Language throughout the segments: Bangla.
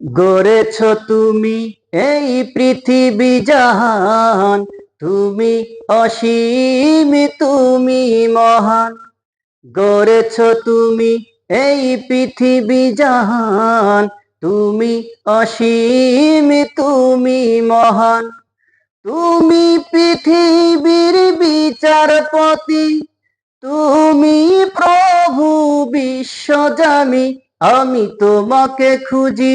গড়েছ তুমি এই পৃথিবী জাহান, তুমি অসীম, তুমি মহান। গড়েছ তুমি এই পৃথিবী জাহান, তুমি অসীম, তুমি মহান। তুমি পৃথিবীর বিচারপতি, তুমি প্রভু বিশ্বজামি আমি তোমাকে খুঁজি।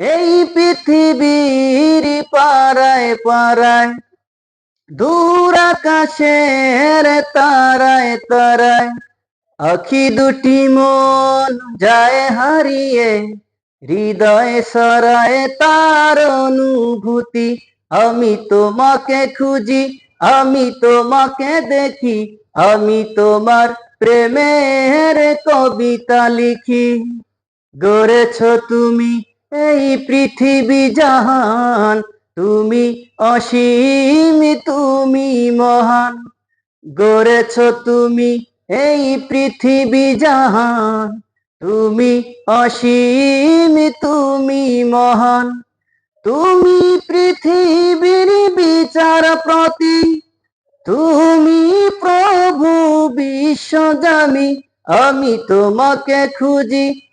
এই পৃথিবীর পাড়ায় পাড়ায়, দূর আকাশের তারায় তারায়, আখি দুটি মন যায় হারিয়ে, হৃদয় সরায় তার অনুভূতি, আমি তোমাকে খুঁজি, আমি তোমাকে দেখি, আমি তোমার প্রেমের কবিতা লিখি। গড়েছ তুমি এই পৃথিবী জাহান, তুমি অসীম, তুমি মহান। গড়েছ তুমি এই পৃথিবী জাহান, তুমি অসীম, তুমি মহান। তুমি পৃথিবীর বিচার প্রতি, তুমি প্রভু বিশ্বজামি আমি তোমাকে খুঁজি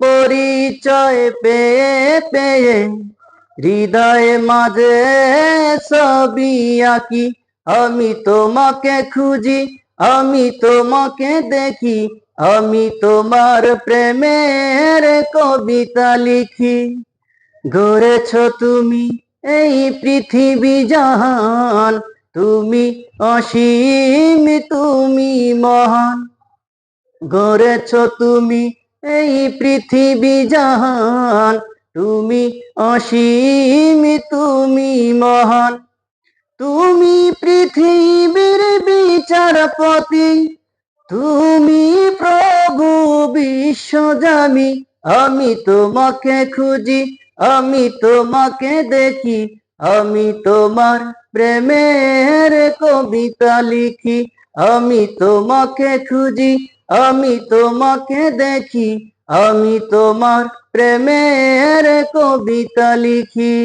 পরিচয় পেয়ে পেয়ে হৃদয়ে মাঝে ছবি আঁকি। আমি তোমাকে খুঁজি, আমি তোমাকে দেখি, আমি তোমার প্রেমের কবিতা লিখি। গড়েছ তুমি এই পৃথিবী জাহান, তুমি অসীম, তুমি মহান। গড়েছ তুমি এই পৃথিবী জাহান, তুমি অসীম, তুমি মহান। তুমি পৃথিবীর বিচারপতি, তুমি প্রভু বিশ্বজামি আমি তোমাকে খুঁজি, আমি তোমাকে দেখি, আমি তোমার প্রেমের কবিতা লিখি। আমি তোমাকে খুঁজি আমি তোমাকে দেখি আমি তোমার প্রেমের কবিতা লিখি।